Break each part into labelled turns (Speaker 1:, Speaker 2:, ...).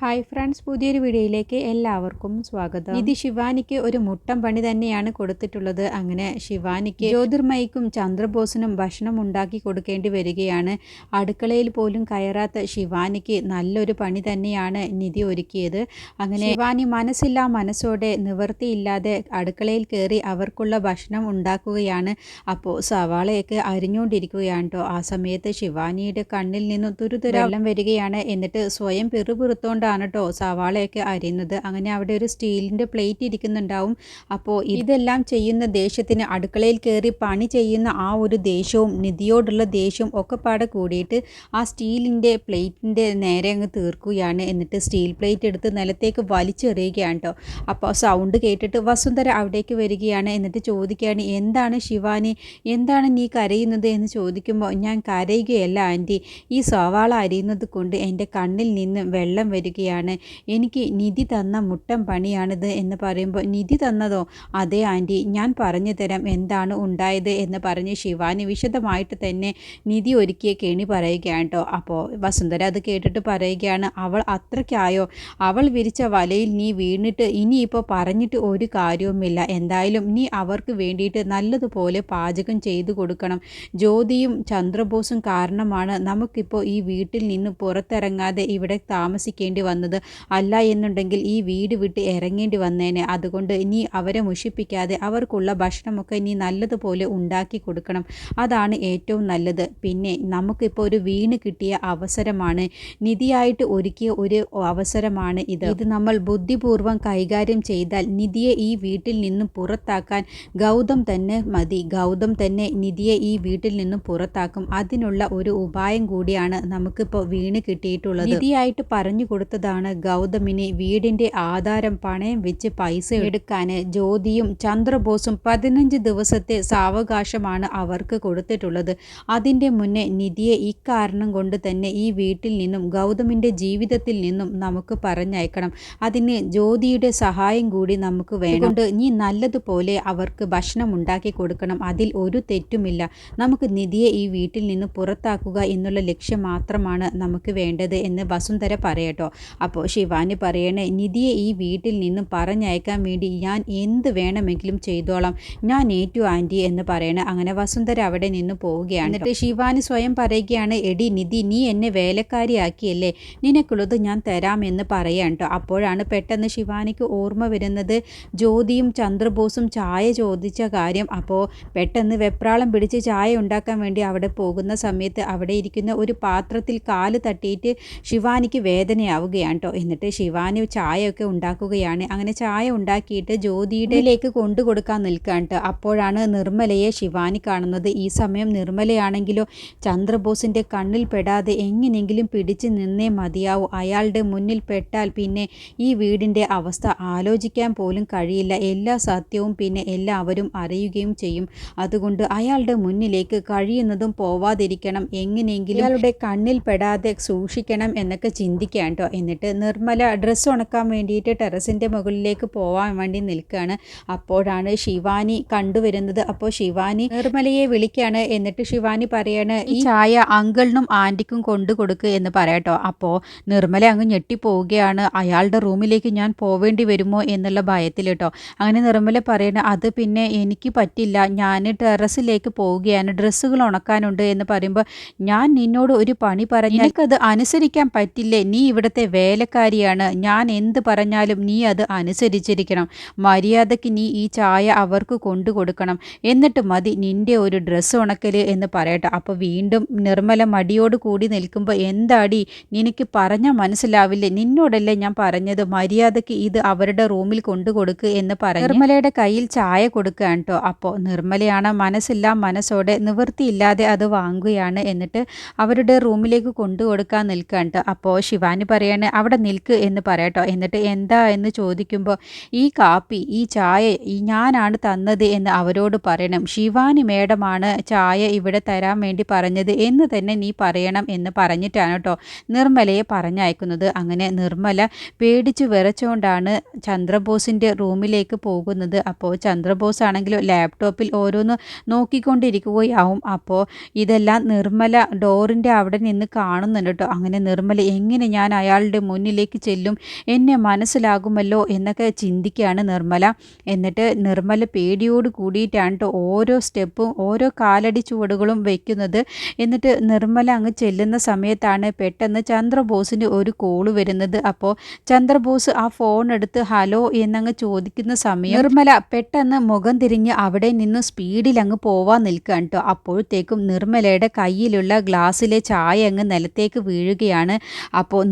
Speaker 1: Hi friends പുതിയൊരു വീഡിയോയിലേക്ക് എല്ലാവർക്കും സ്വാഗതം. ഇത് ശിവാനിക്ക് ഒരു മുട്ടം പണി തന്നെയാണ് കൊടുത്തിട്ടുള്ളത്. അങ്ങനെ ശിവാനിക്ക് ജ്യോതിർമയിക്കും ചന്ദ്രബോസിനും ഭക്ഷണം ഉണ്ടാക്കി കൊടുക്കേണ്ടി വരികയാണ്. അടുക്കളയിൽ പോലും കയറാത്ത ശിവാനിക്ക് നല്ലൊരു പണി തന്നെയാണ് നിധി ഒരുക്കിയത്. അങ്ങനെ ശിവാനി മനസ്സില്ലാ മനസ്സോടെ നിവൃത്തിയില്ലാതെ അടുക്കളയിൽ കയറി അവർക്കുള്ള ഭക്ഷണം ഉണ്ടാക്കുകയാണ്. അപ്പോൾ സവാളയൊക്കെ അരിഞ്ഞുകൊണ്ടിരിക്കുകയാണ് കേട്ടോ ആ സമയത്ത് ശിവാനിയുടെ കണ്ണിൽ നിന്നും തുരുതുര വെള്ളം വരികയാണ്. എന്നിട്ട് സ്വയം പിറുപിറുത്തോണ്ട് കൊണ്ടാണ് കേട്ടോ സവാളയൊക്കെ അരിയുന്നത്. അങ്ങനെ അവിടെ ഒരു സ്റ്റീലിന്റെ പ്ലേറ്റ് ഇരിക്കുന്നുണ്ടാവും. അപ്പോൾ ഇതെല്ലാം ചെയ്യുന്ന ദേഷ്യത്തിന് അടുക്കളയിൽ കയറി പണി ചെയ്യുന്ന ആ ഒരു ദേഷ്യവും നിധിയോടുള്ള ദേഷ്യവും ഒക്കെ പാടെ കൂടിയിട്ട് ആ സ്റ്റീലിന്റെ പ്ലേറ്റിന്റെ നേരെ അങ്ങ് തീർക്കുകയാണ്. എന്നിട്ട് സ്റ്റീൽ പ്ലേറ്റ് എടുത്ത് നിലത്തേക്ക് വലിച്ചെറിയുകയാണ് കേട്ടോ അപ്പോൾ സൗണ്ട് കേട്ടിട്ട് വസുന്ധര അവിടേക്ക് വരികയാണ്. എന്നിട്ട് ചോദിക്കുകയാണ് എന്താണ് ശിവാനി? എന്താണ് നീ കരയുന്നത്? എന്ന് ചോദിക്കുമ്പോൾ ഞാൻ കരയുകയല്ല ആന്റി. ഈ സവാള അരിയുന്നത് കൊണ്ട് എന്റെ കണ്ണിൽ നിന്ന് വെള്ളം വരിക ചോദിക്കുകയാണ് എനിക്ക് നിധി തന്ന മുട്ടം പണിയാണിത് എന്ന് പറയുമ്പോൾ നിധി തന്നതോ? അതെ ആന്റി ഞാൻ പറഞ്ഞു തരാം എന്താണ് ഉണ്ടായത് എന്ന് പറഞ്ഞ് ശിവാനി വിശദമായിട്ട് തന്നെ നിധി ഒരുക്കിയ കെണി പറയുകയാണ് കേട്ടോ അപ്പോൾ വസുന്ധര അത് കേട്ടിട്ട് പറയുകയാണ് അവൾ അത്രയ്ക്കായോ? അവൾ വിരിച്ച വലയിൽ നീ വീണിട്ട് ഇനിയിപ്പോൾ പറഞ്ഞിട്ട് ഒരു കാര്യവുമില്ല. എന്തായാലും നീ അവർക്ക് വേണ്ടിയിട്ട് നല്ലതുപോലെ പാചകം ചെയ്തു കൊടുക്കണം. ജ്യോതിയും ചന്ദ്രബോസും കാരണമാണ് നമുക്കിപ്പോൾ ഈ വീട്ടിൽ നിന്ന് പുറത്തിറങ്ങാതെ ഇവിടെ താമസിക്കേണ്ടി വന്നത്. അല്ല എന്നുണ്ടെങ്കിൽ ഈ വീട് വിട്ട് ഇറങ്ങേണ്ടി വന്നേനെ. അതുകൊണ്ട് ഇനി അവരെ മുഷിപ്പിക്കാതെ അവർക്കുള്ള ഭക്ഷണമൊക്കെ ഇനി നല്ലതുപോലെ ഉണ്ടാക്കി കൊടുക്കണം. അതാണ് ഏറ്റവും നല്ലത്. പിന്നെ നമുക്കിപ്പോൾ ഒരു വീണ് കിട്ടിയ അവസരമാണ്. നിധിയായിട്ട് ഒരുക്കിയ ഒരു അവസരമാണ് ഇത്. ഇത് നമ്മൾ ബുദ്ധിപൂർവം കൈകാര്യം ചെയ്താൽ നിധിയെ ഈ വീട്ടിൽ നിന്നും പുറത്താക്കാൻ ഗൗതം തന്നെ മതി. ഗൗതം തന്നെ നിധിയെ ഈ വീട്ടിൽ നിന്നും പുറത്താക്കും. അതിനുള്ള ഒരു ഉപായം കൂടിയാണ് നമുക്കിപ്പോൾ വീണ് കിട്ടിയിട്ടുള്ളത്. നിധിയായിട്ട് പറഞ്ഞു കൊടുത്ത കൊടുത്തതാണ് ഗൗതമിനെ വീടിന്റെ ആധാരം പണയം വെച്ച് പൈസ എടുക്കാൻ. ജ്യോതിയും ചന്ദ്രബോസും പതിനഞ്ച് ദിവസത്തെ സാവകാശമാണ് അവർക്ക് കൊടുത്തിട്ടുള്ളത്. അതിന്റെ മുന്നേ നിധിയെ ഇക്കാരണം കൊണ്ട് തന്നെ ഈ വീട്ടിൽ നിന്നും ഗൗതമിന്റെ ജീവിതത്തിൽ നിന്നും നമുക്ക് പറഞ്ഞയക്കണം. അതിന് ജ്യോതിയുടെ സഹായം കൂടി നമുക്ക് വേണം. നീ നല്ലതുപോലെ അവർക്ക് ഭക്ഷണം ഉണ്ടാക്കി കൊടുക്കണം. അതിൽ ഒരു തെറ്റുമില്ല. നമുക്ക് നിധിയെ ഈ വീട്ടിൽ നിന്ന് പുറത്താക്കുക എന്നുള്ള ലക്ഷ്യം മാത്രമാണ് നമുക്ക് വേണ്ടത് എന്ന് വസുന്ധര പറയട്ടോ. അപ്പോൾ ശിവാനി പറയണേ നിധിയെ ഈ വീട്ടിൽ നിന്നും പറഞ്ഞയക്കാൻ വേണ്ടി ഞാൻ എന്ത് വേണമെങ്കിലും ചെയ്തോളാം. ഞാൻ ഏറ്റു ആന്റി എന്ന് പറയണേ. അങ്ങനെ വസുന്ധര അവിടെ നിന്ന് പോവുകയാണ്. എന്നിട്ട് ശിവാനി സ്വയം പറയുകയാണ് എടി നിധി നീ എന്നെ വേലക്കാരിയാക്കിയല്ലേ? നിനക്കുള്ളത് ഞാൻ തരാമെന്ന് പറയാം കേട്ടോ. അപ്പോഴാണ് പെട്ടെന്ന് ശിവാനിക്ക് ഓർമ്മ വരുന്നത് ജ്യോതിയും ചന്ദ്രബോസും ചായ ചോദിച്ച കാര്യം. അപ്പോൾ പെട്ടെന്ന് വെപ്രാളം പിടിച്ച് ചായ ഉണ്ടാക്കാൻ വേണ്ടി അവിടെ പോകുന്ന സമയത്ത് അവിടെ ഇരിക്കുന്ന ഒരു പാത്രത്തിൽ കാൽ തട്ടിയിട്ട് ശിവാനിക്ക് വേദനയാവുകയാണ്. ചെയ്യുകയാണ് കേട്ടോ എന്നിട്ട് ശിവാനി ചായയൊക്കെ ഉണ്ടാക്കുകയാണ്. അങ്ങനെ ചായ ഉണ്ടാക്കിയിട്ട് ജ്യോതിയുടെയിലേക്ക് കൊണ്ടു കൊടുക്കാൻ നിൽക്കുകയാണ് കേട്ടോ അപ്പോഴാണ് നിർമ്മലയെ ശിവാനി കാണുന്നത്. ഈ സമയം നിർമ്മലയാണെങ്കിലോ ചന്ദ്രബോസിന്റെ കണ്ണിൽ പെടാതെ എങ്ങനെയെങ്കിലും പിടിച്ച് നിന്നേ മതിയാവൂ. അയാളുടെ മുന്നിൽ പെട്ടാൽ പിന്നെ ഈ വീടിന്റെ അവസ്ഥ ആലോചിക്കാൻ പോലും കഴിയില്ല. എല്ലാ സത്യവും പിന്നെ എല്ലാവരും അറിയുകയും ചെയ്യും. അതുകൊണ്ട് അയാളുടെ മുന്നിലേക്ക് കഴിയുന്നതും പോവാതിരിക്കണം. എങ്ങനെയെങ്കിലും അയാളുടെ കണ്ണിൽ പെടാതെ സൂക്ഷിക്കണം എന്നൊക്കെ ചിന്തിക്കാം കേട്ടോ എന്നിട്ട് നിർമ്മല ഡ്രസ്സ് ഉണക്കാൻ വേണ്ടിയിട്ട് ടെറസിന്റെ മുകളിലേക്ക് പോവാൻ വേണ്ടി നിൽക്കുകയാണ്. അപ്പോഴാണ് ശിവാനി കണ്ടുവരുന്നത്. അപ്പോൾ ശിവാനി നിർമ്മലയെ വിളിക്കുകയാണ്. എന്നിട്ട് ശിവാനി പറയാണ് ഈ ചായ അങ്കിളിനും ആന്റിക്കും കൊണ്ടു കൊടുക്കുക എന്ന് പറയട്ടോ. അപ്പോൾ നിർമ്മല അങ്ങ് ഞെട്ടിപ്പോവുകയാണ്. അയാളുടെ റൂമിലേക്ക് ഞാൻ പോവേണ്ടി വരുമോ എന്നുള്ള ഭയത്തിൽ കേട്ടോ. അങ്ങനെ നിർമ്മല പറയണ അത് പിന്നെ എനിക്ക് പറ്റില്ല. ഞാൻ ടെറസിലേക്ക് പോവുകയാണ്. ഡ്രസ്സുകൾ ഉണക്കാനുണ്ട് എന്ന് പറയുമ്പോൾ ഞാൻ നിന്നോട് ഒരു പണി പറഞ്ഞു എനിക്കത് അനുസരിക്കാൻ പറ്റില്ലേ? നീ ഇവിടുത്തെ വേലക്കാരിയാണ്. ഞാൻ എന്ത് പറഞ്ഞാലും നീ അത് അനുസരിച്ചിരിക്കണം. മര്യാദയ്ക്ക് നീ ഈ ചായ അവർക്ക് കൊണ്ടു കൊടുക്കണം. എന്നിട്ട് മതി നിന്റെ ഒരു ഡ്രസ്സ് ഉണക്കൽ എന്ന് പറയട്ടെ. അപ്പോൾ വീണ്ടും നിർമ്മല മടിയോട് കൂടി നിൽക്കുമ്പോൾ എന്താടി? നിനക്ക് പറഞ്ഞാൽ മനസ്സിലാവില്ലേ? നിന്നോടല്ലേ ഞാൻ പറഞ്ഞത്? മര്യാദയ്ക്ക് ഇത് അവരുടെ റൂമിൽ കൊണ്ടു കൊടുക്ക് എന്ന് പറഞ്ഞു നിർമ്മലയുടെ കയ്യിൽ ചായ കൊടുക്കുകയാണ് കേട്ടോ അപ്പോൾ നിർമ്മലയാണ് മനസ്സില്ല മനസ്സോടെ നിവൃത്തിയില്ലാതെ അത് വാങ്ങുകയാണ് എന്നിട്ട് അവരുടെ റൂമിലേക്ക് കൊണ്ടു കൊടുക്കാൻ നിൽക്കുകയാണ് അപ്പോൾ ശിവാനി പറയാണ് അവിടെ നിൽക്ക് എന്ന് പറയട്ടോ. എന്നിട്ട് എന്താ എന്ന് ചോദിക്കുമ്പോൾ ഈ കാപ്പി ഈ ചായ ഈ ഞാനാണ് തന്നത് എന്ന് അവരോട് പറയണം. ശിവാനി മേഡമാണ് ചായ ഇവിടെ തരാൻ വേണ്ടി പറഞ്ഞത് എന്ന് തന്നെ നീ പറയണം എന്ന് പറഞ്ഞിട്ടാണ് കേട്ടോ നിർമ്മലയെ പറഞ്ഞയക്കുന്നത്. അങ്ങനെ നിർമ്മല പേടിച്ച് വിറച്ചുകൊണ്ടാണ് ചന്ദ്രബോസിന്റെ റൂമിലേക്ക് പോകുന്നത്. അപ്പോൾ ചന്ദ്രബോസ് ആണെങ്കിലും ലാപ്ടോപ്പിൽ ഓരോന്ന് നോക്കിക്കൊണ്ടിരിക്കുകയാവും. അപ്പോൾ ഇതെല്ലാം നിർമ്മല ഡോറിന്റെ അവിടെ നിന്ന് കാണുന്നുണ്ട് കേട്ടോ. അങ്ങനെ നിർമ്മല എങ്ങനെ ഞാൻ അയാളുടെ ഒരാളുടെ മുന്നിലേക്ക് ചെല്ലും. എന്നെ മനസ്സിലാകുമല്ലോ എന്നൊക്കെ ചിന്തിക്കുകയാണ് നിർമ്മല. എന്നിട്ട് നിർമ്മല പേടിയോട് കൂടിയിട്ടാണ് ഓരോ സ്റ്റെപ്പും ഓരോ കാലടി ചുവടുകളും വയ്ക്കുന്നത് എന്നിട്ട് നിർമ്മല അങ്ങ് ചെല്ലുന്ന സമയത്താണ് പെട്ടെന്ന് ചന്ദ്രബോസിന് ഒരു കോൾ വരുന്നത്. അപ്പോൾ ചന്ദ്രബോസ് ആ ഫോൺ എടുത്ത് ഹലോ എന്നങ്ങ് ചോദിക്കുന്ന സമയം നിർമ്മല പെട്ടെന്ന് മുഖം തിരിഞ്ഞ് അവിടെ നിന്ന് സ്പീഡിൽ അങ്ങ് പോവാൻ നിൽക്കുകയാണ് കേട്ടോ അപ്പോഴത്തേക്കും നിർമ്മലയുടെ കയ്യിലുള്ള ഗ്ലാസ്സിലെ ചായ അങ്ങ് നിലത്തേക്ക് വീഴുകയാണ്. അപ്പോൾ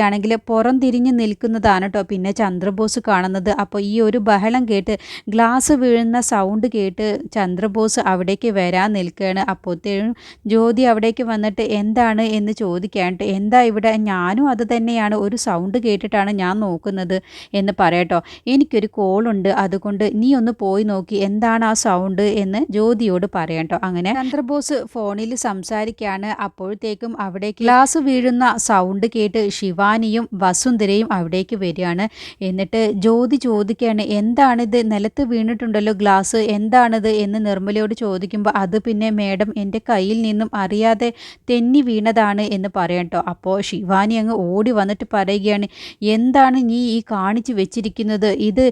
Speaker 1: നിർമ്മലയാണെങ്കിൽ പുറം തിരിഞ്ഞ് നിൽക്കുന്നതാണ് കേട്ടോ. പിന്നെ ചന്ദ്രബോസ് കാണുന്നത്. അപ്പോൾ ഈ ഒരു ബഹളം കേട്ട് ഗ്ലാസ് വീഴുന്ന സൗണ്ട് കേട്ട് ചന്ദ്രബോസ് അവിടേക്ക് വരാൻ നിൽക്കുകയാണ്. അപ്പോഴത്തേക്കും ജ്യോതി അവിടേക്ക് വന്നിട്ട് എന്താണ് എന്ന് ചോദിക്കാനിട്ട് എന്താ ഇവിടെ? ഞാനും അത് തന്നെയാണ്. ഒരു സൗണ്ട് കേട്ടിട്ടാണ് ഞാൻ നോക്കുന്നത് എന്ന് പറയട്ടോ എനിക്കൊരു കോളുണ്ട് അതുകൊണ്ട് നീ ഒന്ന് പോയി നോക്കി എന്താണ് ആ സൗണ്ട് എന്ന് ജ്യോതിയോട് പറയട്ടോ അങ്ങനെ ചന്ദ്രബോസ് ഫോണിൽ സംസാരിക്കുകയാണ്. അപ്പോഴത്തേക്കും അവിടെ ഗ്ലാസ് വീഴുന്ന സൗണ്ട് കേട്ട് ശിവാനിയും വസുന്ധരയും അവിടേക്ക് വരികയാണ്. എന്നിട്ട് ജ്യോതി ചോദിക്കുകയാണ് എന്താണിത്? നിലത്ത് വീണിട്ടുണ്ടല്ലോ ഗ്ലാസ്. എന്താണിത്? എന്ന് നിർമ്മലയോട് ചോദിക്കുമ്പോൾ അത് പിന്നെ മേഡം എന്റെ കയ്യിൽ നിന്നും അറിയാതെ തെന്നി വീണതാണ് എന്ന് പറയട്ടോ അപ്പോൾ ശിവാനി അങ്ങ് ഓടി വന്നിട്ട് പറയുകയാണ് എന്താണ് നീ ഈ കാണിച്ചു വെച്ചിരിക്കുന്നത്? ഇത്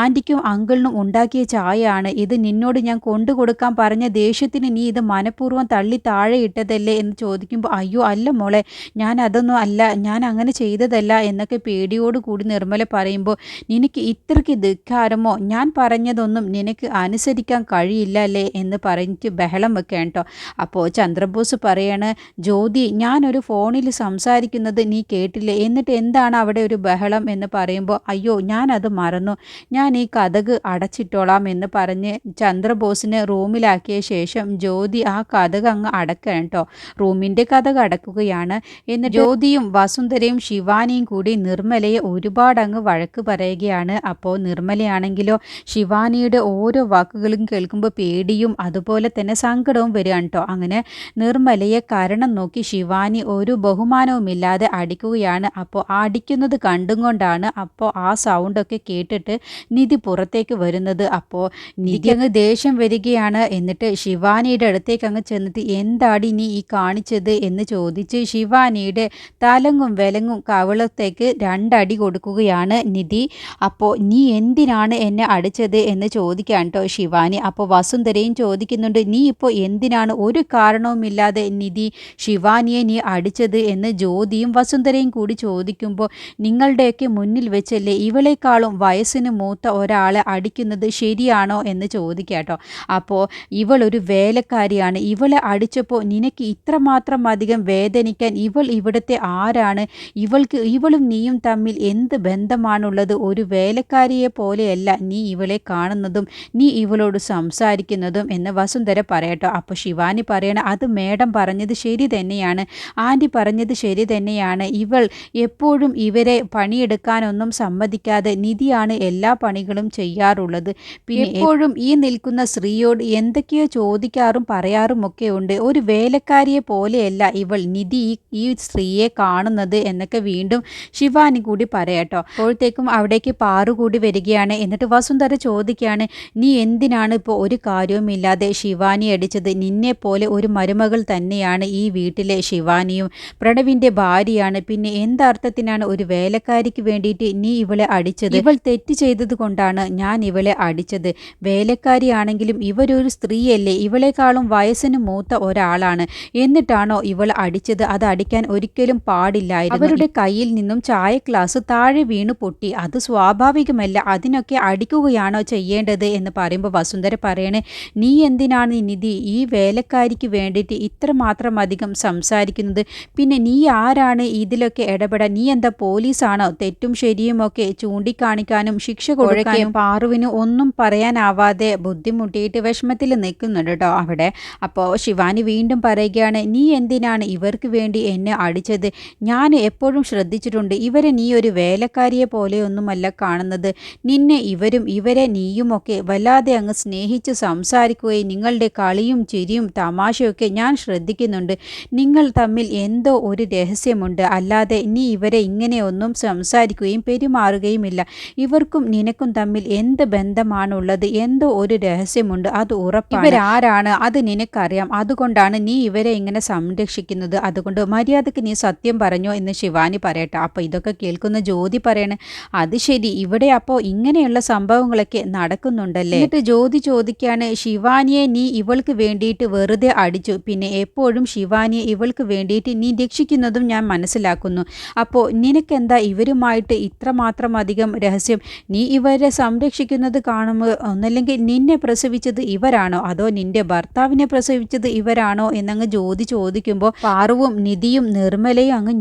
Speaker 1: ആന്റിക്കും അങ്കിളിനും ഉണ്ടാക്കിയ ചായയാണ്. ഇത് നിന്നോട് ഞാൻ കൊണ്ടു കൊടുക്കാൻ പറഞ്ഞ ദേഷ്യത്തിന് നീ ഇത് മനഃപൂർവം തള്ളി താഴെ ഇട്ടതല്ലേ? എന്ന് ചോദിക്കുമ്പോൾ അയ്യോ അല്ല മോളെ ഞാൻ അതൊന്നും അല്ല. ഞാൻ അങ്ങനെ ചെയ്തതല്ല എന്നൊക്കെ പേടിയോട് കൂടി നിർമ്മല പറയുമ്പോൾ നിനക്ക് ഇത്രയ്ക്ക് ധിക്കാരമോ? ഞാൻ പറഞ്ഞതൊന്നും നിനക്ക് അനുസരിക്കാൻ കഴിയില്ല അല്ലേ? എന്ന് പറഞ്ഞിട്ട് ബഹളം വെക്കാൻ കേട്ടോ. അപ്പോൾ ചന്ദ്രബോസ് പറയാണ് ജ്യോതി ഞാനൊരു ഫോണിൽ സംസാരിക്കുന്നത് നീ കേട്ടില്ലേ? എന്നിട്ട് എന്താണ് അവിടെ ഒരു ബഹളം? എന്ന് പറയുമ്പോൾ അയ്യോ ഞാനത് മറന്നു. ഞാൻ ഈ കഥക് അടച്ചിട്ടോളാം എന്ന് പറഞ്ഞ് ചന്ദ്രബോസിനെ റൂമിലാക്കിയ ശേഷം ജ്യോതി ആ കഥക് അങ്ങ് അടക്കണം കേട്ടോ. റൂമിന്റെ കഥക് അടക്കുകയാണ്. എന്ന് ജ്യോതിയും വസുന്ധരയും ശിവാനിയും കൂടി നിർമ്മലയെ ഒരുപാട് അങ്ങ് വഴക്ക് പറയുകയാണ്. അപ്പോൾ നിർമ്മലയാണെങ്കിലോ ശിവാനിയുടെ ഓരോ വാക്കുകളും കേൾക്കുമ്പോൾ പേടിയും അതുപോലെ തന്നെ സങ്കടവും വരികയാണ് കേട്ടോ. അങ്ങനെ നിർമ്മലയെ കാരണം നോക്കി ശിവാനി ഒരു ബഹുമാനവുമില്ലാതെ അടിക്കുകയാണ്. അപ്പോൾ അടിക്കുന്നത് കണ്ടും കൊണ്ടാണ് അപ്പോൾ ആ സൗണ്ടൊക്കെ കേട്ടിട്ട് നിധി പുറത്തേക്ക് വരുന്നത്. അപ്പോൾ നിധി അങ്ങ് ദേഷ്യം വരികയാണ്. എന്നിട്ട് ശിവാനിയുടെ അടുത്തേക്ക് അങ്ങ് ചെന്നിട്ട് എന്താടി നീ ഈ കാണിച്ചത്? എന്ന് ചോദിച്ച് ശിവാനിയുടെ തലങ്ങും വിലങ്ങും കവിളത്തേക്ക് രണ്ടടി കൊടുക്കുകയാണ് നിധി. അപ്പോൾ നീ എന്തിനാണ് എന്നെ അടിച്ചത് എന്ന് ചോദിക്കാൻ കേട്ടോ ശിവാനി. അപ്പോൾ വസുന്ധരയും ചോദിക്കുന്നുണ്ട് നീ ഇപ്പോൾ എന്തിനാണ്? ഒരു കാരണവുമില്ലാതെ നിധി ശിവാനിയെ നീ അടിച്ചത്? എന്ന് ജ്യോതിയും വസുന്ധരയും കൂടി ചോദിക്കുമ്പോൾ നിങ്ങളുടെയൊക്കെ മുന്നിൽ വെച്ചല്ലേ ഇവളെക്കാളും വയസ്സിന് മൂത്ത ഒരാളെ അടിക്കുന്നത് ശരിയാണോ? എന്ന് ചോദിക്കാട്ടോ അപ്പോൾ ഇവളൊരു വേലക്കാരിയാണ്. ഇവളെ അടിച്ചപ്പോൾ നിനക്ക് ഇത്രമാത്രം അധികം വേദനിക്കാൻ ഇവൾ ഇവിടുത്തെ ആരാണ്? ഇവൾക്ക് ഇവളും നീയും തമ്മിൽ എന്ത് ബന്ധമാണുള്ളത്? ഒരു വേലക്കാരിയെ പോലെയല്ല നീ ഇവളെ കാണുന്നതും നീ ഇവളോട് സംസാരിക്കുന്നതും എന്ന് വസുന്ധര പറയട്ടോ. അപ്പോൾ ശിവാനി പറയണ അത് മേഡം പറഞ്ഞത് ശരി തന്നെയാണ്. ആന്റി പറഞ്ഞത് ശരി തന്നെയാണ്. ഇവൾ എപ്പോഴും ഇവരെ പണിയെടുക്കാനൊന്നും സമ്മതിക്കാതെ നിധിയാണ് എല്ലാ പണികളും ചെയ്യാറുള്ളത്. പിന്നെ എപ്പോഴും ഈ നിൽക്കുന്ന സ്ത്രീയോട് എന്തൊക്കെയോ ചോദിക്കാറും പറയാറും ഒക്കെ ഉണ്ട്. ഒരു വേലക്കാരിയെ പോലെയല്ല ഇവൾ നിധി ഈ സ്ത്രീയെ കാണുന്നത് എന്നൊക്കെ വീണ്ടും ശിവാനി കൂടി പറയട്ടോ അപ്പോഴത്തേക്കും അവിടേക്ക് പാറു കൂടി വരികയാണ്. എന്നിട്ട് വസുന്ധര ചോദിക്കുകയാണ് നീ എന്തിനാണ് ഇപ്പോൾ ഒരു കാര്യവുമില്ലാതെ ശിവാനി അടിച്ചത്? നിന്നെ പോലെ ഒരു മരുമകൾ തന്നെയാണ് ഈ വീട്ടിലെ ശിവാനിയും. പ്രണവിന്റെ ഭാര്യയാണ്. പിന്നെ എന്തർത്ഥത്തിനാണ് ഒരു വേലക്കാരിക്ക് വേണ്ടിയിട്ട് നീ ഇവളെ അടിച്ചത്? ഇവൾ തെറ്റ് ചെയ്തത് കൊണ്ടാണ് ഞാൻ ഇവളെ അടിച്ചത്. വേലക്കാരിയാണെങ്കിലും ഇവരൊരു സ്ത്രീയല്ലേ. ഇവളെക്കാളും വയസ്സിന് മൂത്ത ഒരാളാണ്. എന്നിട്ടാണോ ഇവൾ അടിച്ചത്? അത് അടിക്കാൻ ഒരിക്കലും പാടില്ലായിരുന്നു. അവരുടെ കയ്യിൽ നിന്നും ചായ ഗ്ലാസ് താഴെ വീണു പൊട്ടി. അത് സ്വാഭാവികമല്ല. അതിനൊക്കെ അടിക്കുകയാണോ ചെയ്യേണ്ടത് എന്ന് പറയുമ്പോൾ വസുന്ധര പറയണേ നീ എന്തിനാണ് നിധി? ഈ വേലക്കാരിക്ക് വേണ്ടിയിട്ട് ഇത്രമാത്രം അധികം സംസാരിക്കുന്നത്? പിന്നെ നീ ആരാണ് ഇതിലൊക്കെ ഇടപെടാൻ? നീ എന്താ പോലീസാണോ? തെറ്റും ശരിയും ഒക്കെ ചൂണ്ടിക്കാണിക്കാനും ശിക്ഷ കൊടുക്കാനും പാറുവിന് ഒന്നും പറയാനാവാതെ ബുദ്ധിമുട്ടിയിട്ട് വിഷമത്തിൽ നിൽക്കുന്നുണ്ട് കേട്ടോ അവിടെ. അപ്പോൾ ശിവാനി വീണ്ടും പറയുകയാണ് നീ എന്തിനാണ് ഇവർക്ക് വേണ്ടി എന്നെ അടിച്ചത്? ഞാൻ എപ്പോഴും ശ്രദ്ധിച്ചിട്ടുണ്ട്. ഇവരെ നീ ഒരു വേലക്കാരിയെ പോലെയൊന്നുമല്ല കാണുന്നത്. നിന്നെ ഇവരും ഇവരെ നീയുമൊക്കെ വല്ലാതെ അങ്ങ് സ്നേഹിച്ച് സംസാരിക്കുകയും നിങ്ങളുടെ കളിയും ചിരിയും തമാശയൊക്കെ ഞാൻ ശ്രദ്ധിക്കുന്നുണ്ട്. നിങ്ങൾ തമ്മിൽ എന്തോ ഒരു രഹസ്യമുണ്ട്. അല്ലാതെ നീ ഇവരെ ഇങ്ങനെയൊന്നും സംസാരിക്കുകയും പെരുമാറുകയുമില്ല. ഇവർക്കും നിനക്കും തമ്മിൽ എന്ത് ബന്ധമാണുള്ളത്? എന്തോ ഒരു രഹസ്യമുണ്ട്. അത് ഉറപ്പാണ്. ഇവരാരാണ്? അത് നിനക്കറിയാം. അതുകൊണ്ടാണ് നീ ഇവരെ ഇങ്ങനെ സംരക്ഷിക്കുന്നത്. അതുകൊണ്ട് മര്യാദയ്ക്ക് നീ സത്യം പറഞ്ഞോ എന്ന് ശിവാനി പറയട്ടെ. അപ്പോൾ ഇതൊക്കെ കേൾക്കുന്ന ജ്യോതി പറയണേ അത് ശരി ഇവിടെ അപ്പോൾ ഇങ്ങനെയുള്ള സംഭവങ്ങളൊക്കെ നടക്കുന്നുണ്ടല്ലേ? എന്നിട്ട് ജ്യോതി ചോദിക്കാണ് ശിവാനിയെ നീ ഇവൾക്ക് വേണ്ടിയിട്ട് വെറുതെ അടിച്ചു. പിന്നെ എപ്പോഴും ശിവാനിയെ ഇവൾക്ക് വേണ്ടിയിട്ട് നീ രക്ഷിക്കുന്നതും ഞാൻ മനസ്സിലാക്കുന്നു. അപ്പോൾ നിനക്കെന്താ ഇവരുമായിട്ട് ഇത്രമാത്രം അധികം രഹസ്യം? നീ ഇവരെ സംരക്ഷിക്കുന്നത് കാണുമ്പോൾ ഒന്നല്ലെങ്കിൽ നിന്നെ പ്രസവിച്ചത് ഇവരാണോ? അതോ നിന്റെ ഭർത്താവിനെ പ്രസവിച്ചത് ഇവരാണോ? എന്നങ്ങ് ജ്യോതി ചോദിക്കുമ്പോൾ പാറുവും നിധിയും നിർമ്മലയും അങ്ങ്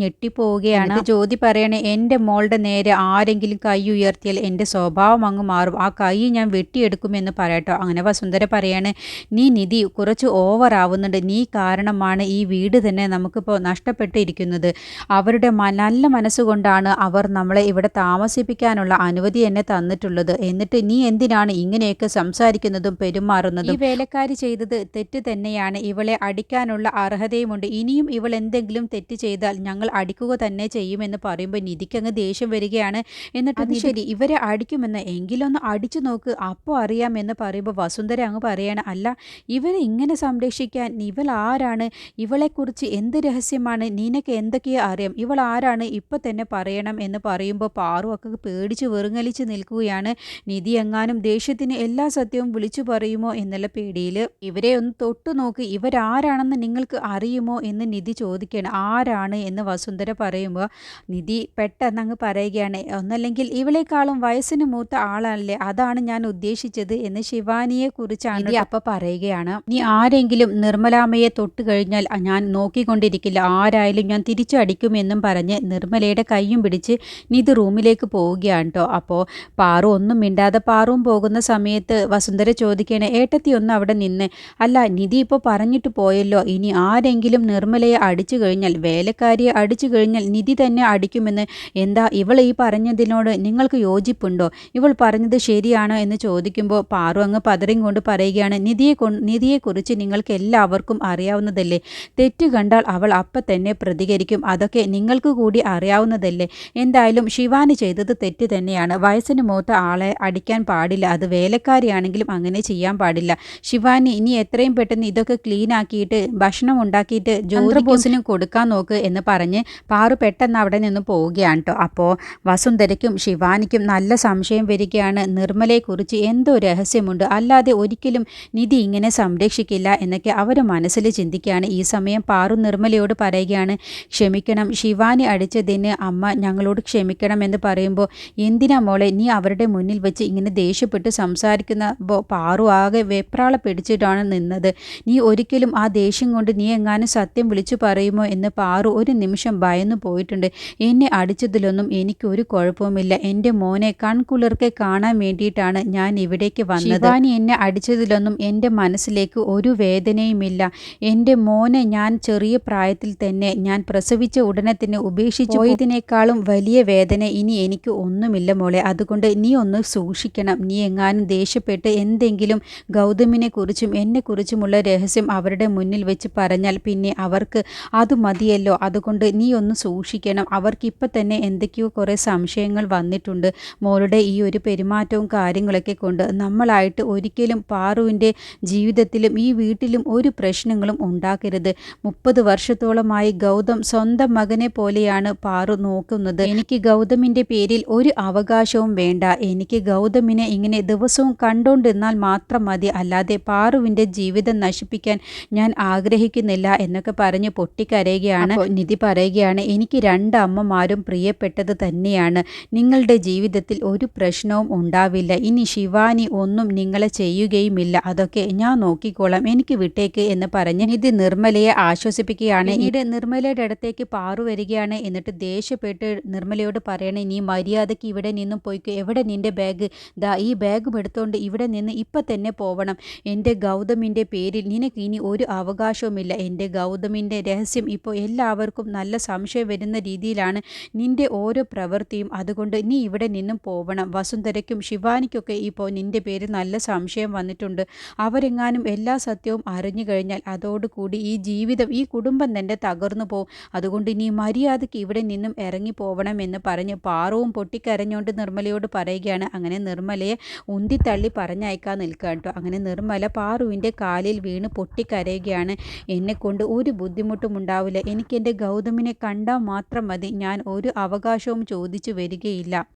Speaker 1: ഞെട്ടിപ്പോവുകയാണ് ജ്യോതി പറയണേ എന്റെ മോളുടെ നേരെ ആരെങ്കിലും കൈ ഉയർത്തിയാൽ എന്റെ സ്വഭാവം അങ്ങ് മാറും. ആ കൈ ഞാൻ വെട്ടിയെടുക്കുമെന്ന് പറയട്ടോ. അങ്ങനെ വസുന്ധര പറയാണ് നീ നിധി കുറച്ച് ഓവർ ആവുന്നുണ്ട്. നീ കാരണമാണ് ഈ വീട് തന്നെ നമുക്കിപ്പോൾ നഷ്ടപ്പെട്ടിരിക്കുന്നത്. അവരുടെ നല്ല മനസ്സുകൊണ്ടാണ് അവർ നമ്മളെ ഇവിടെ താമസിപ്പിക്കാനുള്ള അനുമതി എന്നെ തന്നിട്ടുള്ളത്. എന്നിട്ട് നീ എന്തിനാണ് ഇങ്ങനെയൊക്കെ സംസാരിക്കുന്നതും പെരുമാറുന്നതും? ഈ വേലക്കാരി ചെയ്തത് തെറ്റ് തന്നെയാണ്. ഇവളെ അടിക്കാനുള്ള അർഹതയുമുണ്ട്. ഇനിയും ഇവൾ എന്തെങ്കിലും തെറ്റ് ചെയ്താൽ ഞങ്ങൾ അടിക്കുക തന്നെ ചെയ്യുമെന്ന് പറയുമ്പോൾ നിധിക്കങ്ങ് ദേഷ്യം വരികയാണ്. എന്നിട്ട് അത് ശരി. ഇവരെ അടിക്കുമെന്ന് എങ്കിലൊന്ന് അടിച്ചു നോക്ക്. അപ്പോൾ അറിയാം എന്ന് പറയുമ്പോൾ വസുന്ധര അങ്ങ് പറയാണ് അല്ല ഇവരെ ഇങ്ങനെ സംരക്ഷിക്കാൻ ഇവൾ ആരാണ്? ഇവളെക്കുറിച്ച് എന്ത് രഹസ്യമാണ്? നിനക്ക് എന്തൊക്കെയോ അറിയാം? ഇവൾ ആരാണ്? ഇപ്പം തന്നെ പറയണം എന്ന് പറയുമ്പോൾ പാറു ഒക്കെ പേടിച്ച് വെറുങ്ങലിച്ച് നിൽക്കുകയാണ്. നിധി എങ്ങാനും ദേഷ്യത്തിന് എല്ലാ സത്യവും വിളിച്ചു പറയുമോ എന്നുള്ള പേടിയിൽ ഇവരെ ഒന്ന് തൊട്ടു നോക്ക് ഇവരാരാണെന്ന് നിങ്ങൾക്ക് അറിയുമോ എന്ന് നിധി ചോദിക്കുകയാണ്. ആരാണ്? എന്ന് വസുന്ധര പറയുമ്പോൾ നിധി പെട്ടെന്ന് അങ്ങ് പറയുകയാണ്. ഒന്നല്ലെങ്കിൽ ഇവളെക്കാളും വയസ്സിന് മൂത്ത ആളല്ലേ? അതാണ് ഞാൻ ഉദ്ദേശിച്ചത് എന്ന് ശിവാനിയെ കുറിച്ചാണ് അപ്പൊ പറയുകയാണ്. ഇനി ആരെങ്കിലും നിർമ്മലാമ്മയെ തൊട്ട് കഴിഞ്ഞാൽ ഞാൻ നോക്കിക്കൊണ്ടിരിക്കില്ല. ആരായാലും ഞാൻ തിരിച്ചടിക്കുമെന്നും പറഞ്ഞ് നിർമ്മലയുടെ കൈയും പിടിച്ച് നിധി റൂമിലേക്ക് പോവുകയാണ് കേട്ടോ അപ്പോൾ പാറു ഒന്നും മിണ്ടാതെ പാറും പോകുന്ന സമയത്ത് വസുന്ധര ചോദിക്കണേ ഏട്ടത്തി ഒന്ന് അവിടെ നിന്ന്. അല്ല നിധി ഇപ്പോൾ പറഞ്ഞിട്ട് പോയല്ലോ. ഇനി ആരെങ്കിലും നിർമ്മലയെ അടിച്ചു കഴിഞ്ഞാൽ വേലക്കാരിയെ അടിച്ചു കഴിഞ്ഞാൽ നിധി തന്നെ അടിക്കുമെന്ന് എന്താ ഇവൾ ഈ പറഞ്ഞതിനോട് നിങ്ങൾക്ക് യോജിപ്പുണ്ടോ? ഇവൾ പറഞ്ഞത് ശരിയാണോ എന്ന് ചോദിക്കുമ്പോൾ പാറു അങ്ങ് പതറിയും കൊണ്ട് പറയുകയാണ് നിധിയെ കൊ നിധിയെക്കുറിച്ച് നിങ്ങൾക്ക് എല്ലാവർക്കും അറിയാവുന്നതല്ലേ? തെറ്റ് കണ്ടാൽ അവൾ അപ്പം തന്നെ പ്രതികരിക്കും. അതൊക്കെ നിങ്ങൾക്ക് കൂടി അറിയാവുന്നതല്ലേ? എന്തായാലും ശിവാനി ചെയ്തത് തെറ്റ് തന്നെയാണ്. വയസ്സിന് മൂത്ത ആളെ അടിക്കാൻ പാടില്ല. അത് വേലക്കാരിയാണെങ്കിലും അങ്ങനെ ചെയ്യാൻ പാടില്ല. ശിവാനി ഇനി എത്രയും പെട്ടെന്ന് ഇതൊക്കെ ക്ലീൻ ആക്കിയിട്ട് ഭക്ഷണം ഉണ്ടാക്കിയിട്ട് ജ്യോതിബോസിനും കൊടുക്കാൻ നോക്ക് എന്ന് പറഞ്ഞ് പാറു പെട്ടെന്ന് അവിടെ നിന്ന് പോവുകയാണ് കേട്ടോ അപ്പോൾ വസുന്ധരയ്ക്കും ശിവാനിക്കും നല്ല സംശയം വരികയാണ്. നിർമ്മലയെക്കുറിച്ച് എന്തോ രഹസ്യമുണ്ട്. അല്ലാതെ ഒരിക്കലും നിധി ഇങ്ങനെ സംരക്ഷിക്കില്ല എന്നൊക്കെ അവർ മനസ്സിൽ ചിന്തിക്കുകയാണ്. ഈ സമയം പാറു നിർമ്മലയോട് പറയുകയാണ് ക്ഷമിക്കണം ശിവാനി അടിച്ചതിന് അമ്മ ഞങ്ങളോട് ക്ഷമിക്കണം എന്ന് പറയുമ്പോൾ എന്തിനാ മോളെ നീ അവരുടെ മുന്നിൽ വെച്ച് ഇങ്ങനെ ദേഷ്യപ്പെട്ട് സംസാരിക്കുന്ന പാറു ആകെ വെപ്രാള പിടിച്ചിട്ടാണ് നിന്നത്. നീ ഒരിക്കലും ആ ദേഷ്യം കൊണ്ട് നീ എങ്ങാനും സത്യം വിളിച്ചു പറയുമോ? എന്ന് പാറു ഒരു നിമിഷം ഭയന്നു പോയിട്ടുണ്ട്. എന്നെ അടിച്ചതിലൊന്നും എനിക്കൊരു കുഴപ്പവുമില്ല. എന്റെ മോനെ കൺകുളിർക്കെ കാണാൻ വേണ്ടിയിട്ടാണ് ഞാൻ ഇവിടേക്ക് വന്നത്. ശിവാനി എന്നെ അടിച്ചതിലൊന്നും എന്റെ മനസ്സിലേക്ക് ഒരു വേദനയുമില്ല. എന്റെ മോനെ ഞാൻ ചെറിയ പ്രായത്തിൽ തന്നെ ഞാൻ പ്രസവിച്ച ഉടനെ തന്നെ ഉപേക്ഷിച്ചു പോയതിനേക്കാളും വലിയ വേദന ഇനി എനിക്ക് ഒന്നുമില്ല മോളെ. അതുകൊണ്ട് നീ ഒന്ന് സൂക്ഷിക്കണം. നീ എങ്ങാനും ദേഷ്യപ്പെട്ട് എന്തെങ്കിലും ഗൗതമിനെ കുറിച്ചും എന്നെക്കുറിച്ചുമുള്ള രഹസ്യം അവരുടെ മുന്നിൽ വെച്ച് പറഞ്ഞാൽ പിന്നെ അവർക്ക് അത് മതിയല്ലോ. അതുകൊണ്ട് നീ ഒന്ന് സൂക്ഷിക്കണം. അവർക്കിപ്പോൾ തന്നെ എന്തൊക്കെയോ കുറേ സംശയങ്ങൾ വന്നിട്ടുണ്ട്. മോളുടെ ഈ ഒരു പെരുമാറ്റവും കാര്യങ്ങളൊക്കെ കൊണ്ട് നമ്മളായിട്ട് ഒരിക്കലും പാറുവിന്റെ ജീവിതത്തിലും ഈ വീട്ടിലും ഒരു പ്രശ്നങ്ങളും ഉണ്ടാക്കരുത്. മുപ്പത് വർഷത്തോളമായി ഗൗതം സ്വന്തം മകനെ പോലെയാണ് പാറു നോക്കുന്നത്. എനിക്ക് ഗൗതമിന്റെ പേരിൽ ഒരു അവകാശവും വേണ്ട. എനിക്ക് ഗൗതമിനെ ഇങ്ങനെ ദിവസവും കണ്ടുകൊണ്ടിരുന്നാൽ മാത്രം മതി. അല്ലാതെ പാറുവിന്റെ ജീവിതം നശിപ്പിക്കാൻ ഞാൻ ആഗ്രഹിക്കുന്നില്ല എന്നൊക്കെ പറഞ്ഞ് പൊട്ടിക്കരയുകയാണ്. നിധി പറയുകയാണ് എനിക്ക് രണ്ട് അമ്മമാരും പ്രിയപ്പെട്ടത് തന്നെയാണ്. നിങ്ങളുടെ ജീവിതത്തിൽ ഒരു പ്രശ്നവും ഉണ്ടാവില്ല. ഇനി ശിവാനി ഒന്നും നിങ്ങളെ ചെയ്യുകയുമില്ല. അതൊക്കെ ഞാൻ നോക്കിക്കോളാം. എനിക്ക് വിട്ടേക്ക് എന്ന് പറഞ്ഞ് ഇത് നിർമ്മലയെ ആശ്വസിപ്പിക്കുകയാണ്. ഇവിടെ നിർമ്മലയുടെ അടുത്തേക്ക് പാറു വരികയാണ്. എന്നിട്ട് ദേഷ്യപ്പെട്ട് നിർമ്മലയോട് പറയണേ നീ മര്യാദയ്ക്ക് ഇവിടെ നിന്നും പോയിക്കോ. എവിടെ നിന്റെ ബാഗ്? ദാ ഈ ബാഗും എടുത്തുകൊണ്ട് ഇവിടെ നിന്ന് ഇപ്പം തന്നെ പോവണം. എന്റെ ഗൗതമിന്റെ പേരിൽ നിനക്ക് ഇനി ഒരു അവകാശവുമില്ല. എന്റെ ഗൗതമിന്റെ രഹസ്യം ഇപ്പോൾ എല്ലാവർക്കും നല്ല സംശയം വരുന്ന രീതിയിലാണ് നിന്റെ ഓരോ പ്രവൃത്തിയും. അതുകൊണ്ട് നീ ഇവിടെ നിന്നും പോവണം. വസുന്ധരയ്ക്കും ശിവാനിക്കൊക്കെ ഇപ്പോൾ നിന്റെ പേരിൽ നല്ല സംശയം വന്നിട്ടുണ്ട്. അവരെങ്ങാനും എല്ലാ സത്യവും അറിഞ്ഞു കഴിഞ്ഞാൽ അതോടുകൂടി ഈ ജീവിതം ഈ കുടുംബം തന്നെ തകർന്നു പോകും അതുകൊണ്ട് നീ മര്യാദയ്ക്ക് ഇവിടെ നിന്നും ഇറങ്ങി പോവണം എന്ന് പറഞ്ഞ് പാറവും പൊട്ടിക്കരഞ്ഞുകൊണ്ട് നിർമ്മലയോട് പറയുകയാണ്. അങ്ങനെ നിർമ്മലയെ ഉന്തിത്തള്ളി പറഞ്ഞയക്കാൻ നിൽക്കുക കേട്ടോ. അങ്ങനെ നിർമ്മല പാറുവിന്റെ കാലിൽ വീണ് പൊട്ടിക്കരയുകയാണ്. എന്നെ കൊണ്ട് ഒരു ബുദ്ധിമുട്ടും ഉണ്ടാവില്ല. എനിക്ക് എന്റെ ഗൗതമിനെ കണ്ടാൽ മാത്രം മതി. ഞാൻ ഒരു അവകാശവും ചോദിച്ചു വരികയില്ല.